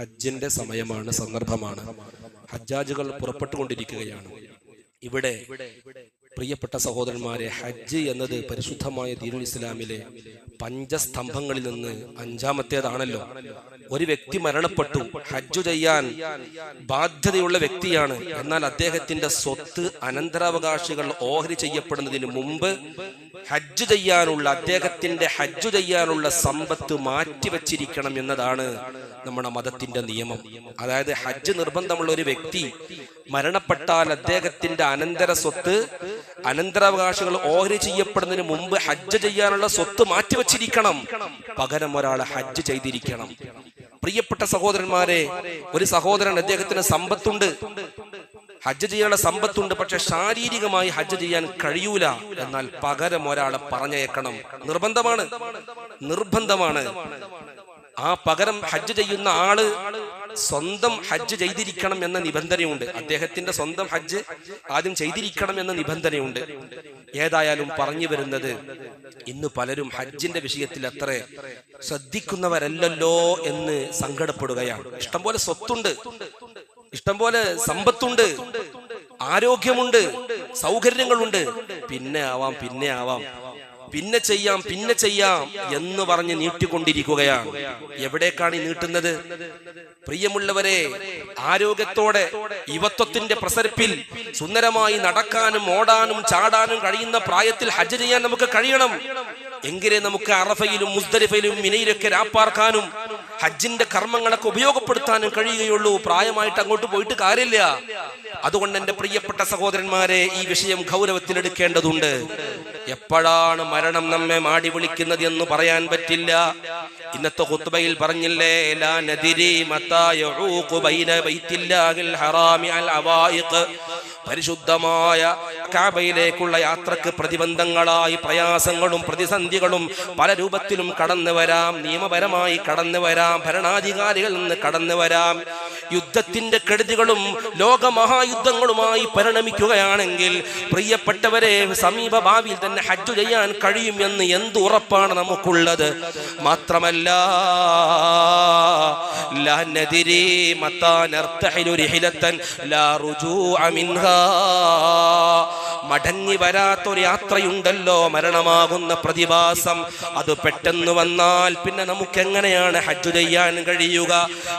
ഹജ്ജിന്റെ സമയമാണ് സന്ദർഭമാണ്. ഹജ്ജാജുകൾ പുറപ്പെട്ടുകൊണ്ടിരിക്കുകയാണ്. ഇവിടെ പ്രിയപ്പെട്ട സഹോദരന്മാരെ ഹജ്ജ് എന്നത് പരിശുദ്ധമായ ദീനുൽ ഇസ്ലാമിലെ പഞ്ചസ്തംഭങ്ങളിൽ നിന്ന് അഞ്ചാമത്തേതാണല്ലോ. ഒരു വ്യക്തി മരണപ്പെട്ടു ഹജ്ജു ചെയ്യാൻ ബാധ്യതയുള്ള വ്യക്തിയാണ്. എന്നാൽ അദ്ദേഹത്തിന്റെ സ്വത്ത് അനന്തരാവകാശികൾ ഓഹരി ചെയ്യപ്പെടുന്നതിന് മുമ്പ് ഹജ്ജ് ചെയ്യാനുള്ള അദ്ദേഹത്തിന്റെ ഹജ്ജ് ചെയ്യാനുള്ള സമ്പത്ത് മാറ്റിവെച്ചിരിക്കണം എന്നതാണ് നമ്മുടെ മതത്തിന്റെ നിയമം. അതായത് ഹജ്ജ് നിർബന്ധമുള്ള ഒരു വ്യക്തി മരണപ്പെട്ടാൽ അദ്ദേഹത്തിന്റെ അനന്തര സ്വത്ത് അനന്തരാവകാശികൾ ഓഹരി ചെയ്യപ്പെടുന്നതിന് മുമ്പ് ഹജ്ജ് ചെയ്യാനുള്ള സ്വത്ത് മാറ്റിവെച്ചിരിക്കണം. പകരം ഒരാൾ ഹജ്ജ് ചെയ്തിരിക്കണം. പ്രിയപ്പെട്ട സഹോദരന്മാരെ ഒരു സഹോദരൻ അദ്ദേഹത്തിന് സമ്പത്തുണ്ട്. ഹജ്ജ് ചെയ്യാനുള്ള സമ്പത്തുണ്ട് പക്ഷെ ശാരീരികമായി ഹജ്ജ് ചെയ്യാൻ കഴിയൂല. എന്നാൽ പകരം ഒരാളെ പറഞ്ഞേക്കണം നിർബന്ധമാണ്. നിർബന്ധമാണ്. ആ പകരം ഹജ്ജ് ചെയ്യുന്ന ആൾ സ്വന്തം ഹജ്ജ് ചെയ്തിരിക്കണം എന്ന നിബന്ധനയുണ്ട്. അദ്ദേഹത്തിന്റെ സ്വന്തം ഹജ്ജ് ആദ്യം ചെയ്തിരിക്കണം എന്ന നിബന്ധനയുണ്ട്. ഏതായാലും പറഞ്ഞു വരുന്നത് ഇന്ന് പലരും ഹജ്ജിന്റെ വിഷയത്തിൽ അത്ര ശ്രദ്ധിക്കുന്നവരല്ലല്ലോ എന്ന് സങ്കടപ്പെടുകയാണ്. ഇഷ്ടംപോലെ സ്വത്തുണ്ട്. ഇഷ്ടംപോലെ സമ്പത്തുണ്ട്. ആരോഗ്യമുണ്ട്. സൗകര്യങ്ങളുണ്ട്. പിന്നെ ആവാം പിന്നെ ആവാം. പിന്നെ ചെയ്യാം പിന്നെ ചെയ്യാം എന്ന് പറഞ്ഞ് നീട്ടിക്കൊണ്ടിരിക്കുകയാണ്. എവിടേക്കാണ് ഈ നീട്ടുന്നത്? പ്രിയമുള്ളവരെ ആരോഗ്യത്തോടെ യുവത്വത്തിന്റെ പ്രസരിപ്പിൽ സുന്ദരമായി നടക്കാനും ഓടാനും ചാടാനും കഴിയുന്ന പ്രായത്തിൽ ഹജ്ജ് ചെയ്യാൻ നമുക്ക് കഴിയണം. എങ്കിലേ നമുക്ക് അറഫയിലും മുസ്തലിഫയിലും മിനയിലൊക്കെ രാപ്പാർക്കാനും ഹജ്ജിന്റെ കർമ്മങ്ങളൊക്കെ ഉപയോഗപ്പെടുത്താനും കഴിയുകയുള്ളൂ. പ്രായമായിട്ട് അങ്ങോട്ട് പോയിട്ട് കാര്യമില്ല. അതുകൊണ്ട് എന്റെ പ്രിയപ്പെട്ട സഹോദരന്മാരെ ഈ വിഷയം ഗൗരവത്തിലെടുക്കേണ്ടതുണ്ട്. എപ്പോഴാണ് മരണം നമ്മെ മാടി വിളിക്കുന്നത് എന്ന് പറയാൻ പറ്റില്ല. ഇന്നത്തെ ഖുത്ബയിൽ പറഞ്ഞില്ലേ ലാ ഹറാമി അൽ പരിശുദ്ധമായ കാബയിലേക്കുള്ള യാത്രയ്ക്ക് പ്രതിബന്ധങ്ങളായി പ്രയാസങ്ങളും പ്രതിസന്ധികളും പല രൂപത്തിലും കടന്നു വരാം. നിയമപരമായി കടന്നു വരാം. ഭരണാധികാരികളിൽ നിന്ന് കടന്നു വരാം. യുദ്ധത്തിന്റെ കെടുതികളും ലോകമഹായുദ്ധങ്ങളുമായി പരിണമിക്കുകയാണെങ്കിൽ പ്രിയപ്പെട്ടവരെ സമീപ ഭാവിയിൽ തന്നെ ഹജ്ജ് ചെയ്യാൻ കഴിയുമെന്ന് എന്ത് ഉറപ്പാണ് നമുക്കുള്ളത്? മാത്രമല്ല ലാ നദിരി متى نرتحل رحلة لا رجوع മിൻഹാ. മടങ്ങി വരാത്തൊരു യാത്രയുണ്ടല്ലോ മരണമാകുന്ന പ്രതിഭാസം. അത് പെട്ടെന്ന് വന്നാൽ പിന്നെ നമുക്ക് എങ്ങനെയാണ് ഹജ്ജ് ചെയ്യാൻ കഴിയുക?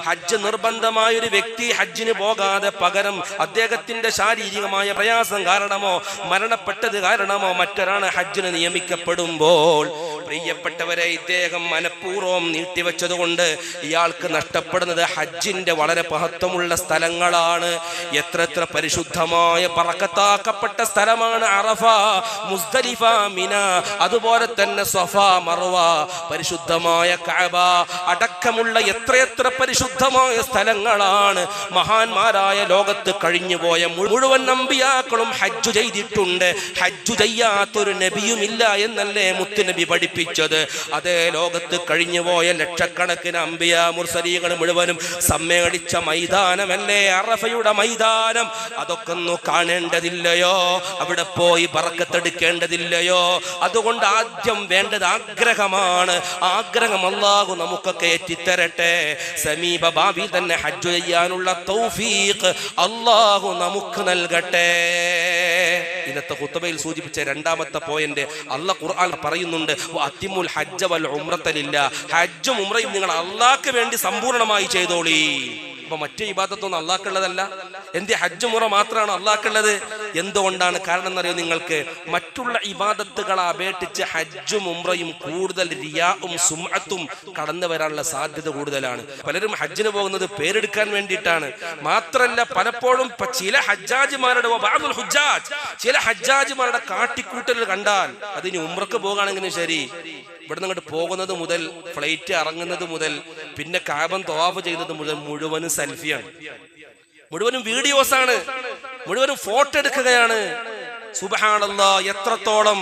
ഹജ്ജ് നിർബന്ധമായ ഒരു വ്യക്തി ഹജ്ജിന് പോകാതെ പകരം അദ്ദേഹത്തിന്റെ ശാരീരികമായ പ്രയാസം കാരണമോ മരണപ്പെട്ടത് കാരണമോ മറ്റൊരാണ് ഹജ്ജിന് നിയമിക്കപ്പെടുമ്പോൾ പ്രിയപ്പെട്ടവരെ ഇദ്ദേഹം മനഃപൂർവം നീട്ടിവെച്ചത് കൊണ്ട് ഇയാൾക്ക് നഷ്ടപ്പെടുന്നത് ഹജ്ജിന്റെ വളരെ മഹത്വമുള്ള സ്ഥലങ്ങളാണ്. എത്ര എത്ര പരിശുദ്ധമായ പറക്കത്താക്കപ്പെട്ട സ്ഥലമാണ് അറഫ മുസ്ദലിഫ മിന അതുപോലെ തന്നെ സഫ മർവ പരിശുദ്ധമായ കഅബ അടക്കമുള്ള എത്രയെത്ര പരിശുദ്ധമായ സ്ഥലങ്ങളാണ്. മഹാന്മാരായ ലോകത്ത് കഴിഞ്ഞുപോയ മുഴുവൻ നമ്പിയാക്കളും ഹജ്ജു ചെയ്തിട്ടുണ്ട്. ഹജ്ജു ചെയ്യാത്തൊരു നബിയുമില്ല എന്നല്ലേ മുത്തുനബി പഠിപ്പിച്ചത് അതേ ലോകത്ത് കഴിഞ്ഞുപോയ ലക്ഷക്കണക്കിന് അമ്പിയ മുർസലീകൾ മുഴുവനും സമ്മേളിച്ച മൈതാനമല്ലേ? അറഫയുടെ മൈതാനം. അതൊക്കെ ഒന്ന് കാണേണ്ടതില്ലയോ? അവിടെ പോയി പറക്കത്തെടുക്കേണ്ടതില്ലയോ? അതുകൊണ്ട് ആദ്യം വേണ്ടത് ആഗ്രഹമാണ്. ആഗ്രഹം അല്ലാഹു നമുക്കൊക്കെ എത്തിത്തരട്ടെ. സമീപ ഭാവി തന്നെ ഹജ്ജ് ചെയ്യാനുള്ള തൗഫീഖ് അല്ലാഹു നമുക്ക് നൽകട്ടെ. ഇന്നത്തെ കുത്തബയിൽ സൂചിപ്പിച്ച രണ്ടാമത്തെ പോയിന്റ് അല്ല ഖുർആൻ പറയുന്നുണ്ട് അത്തിമുൽ ഹജ്ജ വൽ ഉംറത്തലില്ല ഹജ്ജും ഉംറയും നിങ്ങൾ അള്ളാഹ്ക്ക് വേണ്ടി സമ്പൂർണമായി ചെയ്തോളി. അപ്പൊ മറ്റേ ഇബാദത്തൊന്നും അള്ളാഹ്ക്കുള്ളതല്ല എന്റെ ഹജ്ജ് മുറ മാത്രമാണ് അള്ളാഹ്ക്കുള്ളത്? എന്തുകൊണ്ടാണ്? കാരണം എന്നറിയോ നിങ്ങൾക്ക്? മറ്റുള്ള ഇബാദത്തുകളെ അപേക്ഷിച്ച് ഹജ്ജും ഉംറയും കൂടുതൽ റിയാവും സുമത്തും കടന്നു വരാനുള്ള സാധ്യത കൂടുതലാണ്. പലരും ഹജ്ജിന് പോകുന്നത് പേരെടുക്കാൻ വേണ്ടിയിട്ടാണ്. മാത്രല്ല പലപ്പോഴും ചില ഹജ്ജാജിമാരുടെ ഹുജാജ് ചില ഹജ്ജാജിമാരുടെ കാട്ടിക്കൂട്ടൽ കണ്ടാൽ അതിന് ഉംറക്ക് പോകുകയാണെങ്കിലും ശരി. ഇവിടെ നിന്ന് പോകുന്നത് മുതൽ ഫ്ലൈറ്റ് ഇറങ്ങുന്നത് മുതൽ പിന്നെ കാബം തവാഫ് ചെയ്യുന്നത് മുതൽ മുഴുവനും സെൽഫിയാണ്. മുഴുവനും വീഡിയോസ് ആണ് മുഴുവനും ഫോട്ടോ എടുക്കുകയാണ്. സുബഹാനല്ല എത്രത്തോളം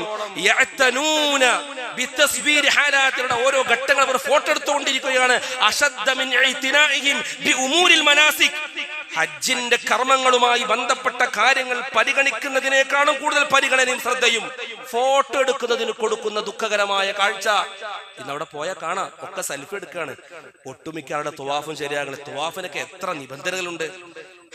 ഓരോ ഘട്ടങ്ങൾ അവർ ഫോട്ടോ എടുത്തുകൊണ്ടിരിക്കുകയാണ്. ഹജ്ജിന്റെ കർമ്മങ്ങളുമായി ബന്ധപ്പെട്ട കാര്യങ്ങൾ പരിഗണിക്കുന്നതിനേക്കാളും കൂടുതൽ പരിഗണനയും ശ്രദ്ധയും ഫോട്ടോ എടുക്കുന്നതിന് കൊടുക്കുന്ന ദുഃഖകരമായ കാഴ്ച. ഇന്ന് അവിടെ പോയാൽ കാണാം. ഒക്കെ സെൽഫി എടുക്കുകയാണ്. ഒട്ടുമിക്കാരുടെ തുവാഫും ശരിയാകണം. തുവാഫിനൊക്കെ എത്ര നിബന്ധനകളുണ്ട്.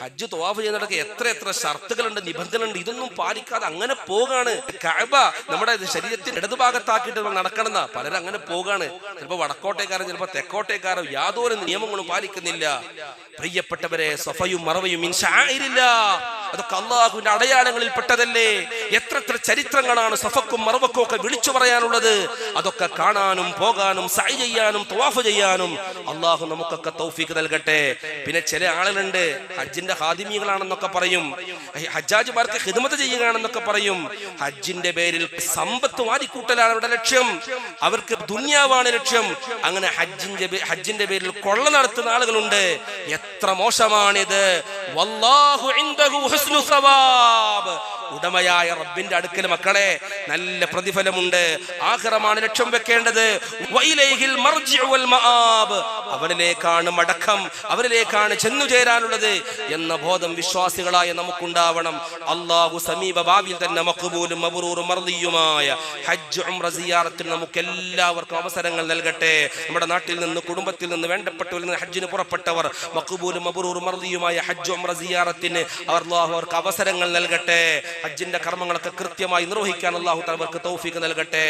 ഹജ്ജ് തോവാഫ് ചെയ്യുന്നിടക്ക് എത്ര എത്ര ഷർത്തുകളുണ്ട് നിബന്ധനകളുണ്ട്. ഇതൊന്നും പാലിക്കാതെ അങ്ങനെ പോകാണ്. കഴബ നമ്മുടെ ശരീരത്തിന്റെ ഇടതുഭാഗത്താക്കിയിട്ട് നടക്കണമെന്ന. പലരും അങ്ങനെ പോകാണ്. ചിലപ്പോൾ വടക്കോട്ടേക്കാരൻ ചിലപ്പോൾ തെക്കോട്ടേക്കാരൻ യാതൊരു നിയമങ്ങളും പാലിക്കുന്നില്ല. പ്രിയപ്പെട്ടവരെ സഫയും മറവയും അതൊക്കെ അള്ളാഹുവിന്റെ അടയാളങ്ങളിൽ പെട്ടതല്ലേ എത്ര എത്ര ചരിത്രങ്ങളാണ് സഫക്കും മറവക്കും ഒക്കെ വിളിച്ചു പറയാനുള്ളത്. അതൊക്കെ കാണാനും പോകാനും സൈ ചെയ്യാനും തവാഫ് ചെയ്യാനും. അള്ളാഹു നമുക്കൊക്കെ തൗഫീക്ക് നൽകട്ടെ. പിന്നെ ചില ആളുകളുണ്ട് ഹജ്ജിന്റെ ഹാദിമികളാണെന്നൊക്കെ പറയും. ഹജ്ജാജ് ഹജ്ജാജിമാർക്ക് ഹിദ്മത്ത് ചെയ്യുകയാണെന്നൊക്കെ പറയും. ഹജ്ജിന്റെ പേരിൽ സമ്പത്ത് വാരിക്കൂട്ടലാണ് അവരുടെ ലക്ഷ്യം. അവർക്ക് ദുന്യാവാണ് ലക്ഷ്യം. അങ്ങനെ ഹജ്ജിന്റെ ഹജ്ജിന്റെ പേരിൽ കൊള്ള നടത്തുന്ന ആളുകളുണ്ട്. എത്ര മോശമാണിത്. വല്ലാഹു ഇൻദഹു ഹുസ്നു സവാബ്. ഉടമയായ റബ്ബിന്റെ അടുക്കൽ മക്കളെ നല്ല പ്രതിഫലമുണ്ട്. ആഹ്റമാണ് ലക്ഷ്യം വെക്കേണ്ടത്. അവരിലേക്കാണ് മടക്കം അവരിലേക്കാണ് ചെന്നു ചേരാനുള്ളത് എന്ന ബോധം വിശ്വാസികളായ നമുക്കുണ്ടാവണം. അള്ളാഹു സമീപ ഭാവിയിൽ തന്നെ മക്കുബൂലും മബ്റൂറും മർദിയുമായ ഹജ്ജ് ഉംറ സിയാറത്തിന് നമുക്ക് എല്ലാവർക്കും അവസരങ്ങൾ നൽകട്ടെ. നമ്മുടെ നാട്ടിൽ നിന്ന് കുടുംബത്തിൽ നിന്ന് വേണ്ടപ്പെട്ടവരിൽ നിന്ന് ഹജ്ജിന് പുറപ്പെട്ടവർ മക്കുബൂലും മബ്റൂറും മർദിയുമായ ഹജ്ജ് ഉംറ സിയാറത്തിന് അവർ അള്ളാഹു അവർക്ക് അവസരങ്ങൾ നൽകട്ടെ. ഹജ്ജിന്റെ കർമ്മങ്ങളൊക്കെ കൃത്യമായി നിർവഹിക്കാൻ അള്ളാഹു തലവർക്ക് തൗഫീക്ക് നൽകട്ടെ.